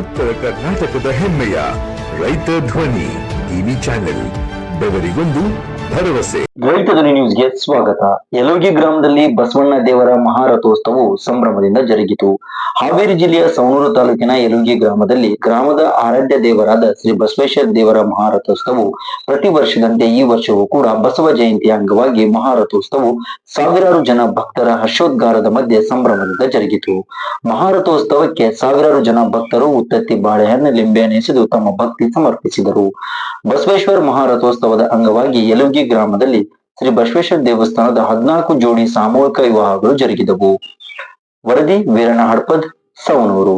ಉತ್ತರ ಕರ್ನಾಟಕದ ಹೆಮ್ಮೆಯ ರೈತ ಧ್ವನಿ ಟಿವಿ ಚಾನೆಲ್, ಬೆವರಿಗೊಂದು ಭರವಸೆ. ರೈತ ಧ್ವನಿ ನ್ಯೂಸ್ಗೆ ಸ್ವಾಗತ. ಯಲೋಗಿ ಗ್ರಾಮದಲ್ಲಿ ಬಸವಣ್ಣ ದೇವರ ಮಹಾರಥೋತ್ಸವವು ಸಂಭ್ರಮದಿಂದ ಜರುಗಿತು. ಹಾವೇರಿ ಜಿಲ್ಲೆಯ ಸವಣೂರು ತಾಲೂಕಿನ ಯಲೋಗಿ ಗ್ರಾಮದಲ್ಲಿ ಗ್ರಾಮದ ಆರಾಧ್ಯ ದೇವರಾದ ಶ್ರೀ ಬಸವೇಶ್ವರ ದೇವರ ಮಹಾರಥೋತ್ಸವವು ಪ್ರತಿ ವರ್ಷದಂತೆ ಈ ವರ್ಷವೂ ಕೂಡ ಬಸವ ಜಯಂತಿಯ ಅಂಗವಾಗಿ ಮಹಾರಥೋತ್ಸವವು ಸಾವಿರಾರು ಜನ ಭಕ್ತರ ಹರ್ಷೋದ್ಗಾರದ ಮಧ್ಯೆ ಸಂಭ್ರಮದಿಂದ ಜರುಗಿತು. ಮಹಾರಥೋತ್ಸವಕ್ಕೆ ಸಾವಿರಾರು ಜನ ಭಕ್ತರು ಉತ್ತತ್ತಿ ಬಾಳೆಹಣ್ಣು, ಲಿಂಬೆ ತಮ್ಮ ಭಕ್ತಿ ಸಮರ್ಪಿಸಿದರು. ಬಸವೇಶ್ವರ ಮಹಾರಥೋತ್ಸವದ ಅಂಗವಾಗಿ ಯಲುಂಗಿ ಗ್ರಾಮದಲ್ಲಿ ಶ್ರೀ ಬಸವೇಶ್ವರ ದೇವಸ್ಥಾನದ ಹದಿನಾಲ್ಕು ಜೋಡಿ ಸಾಮೂಹಿಕ ವಿವಾಹಗಳು ಜರುಗಿದವು. ವರದಿ ವೀರಣ್ಣ ಹಡ್ಪದ್ ಸವಣೂರು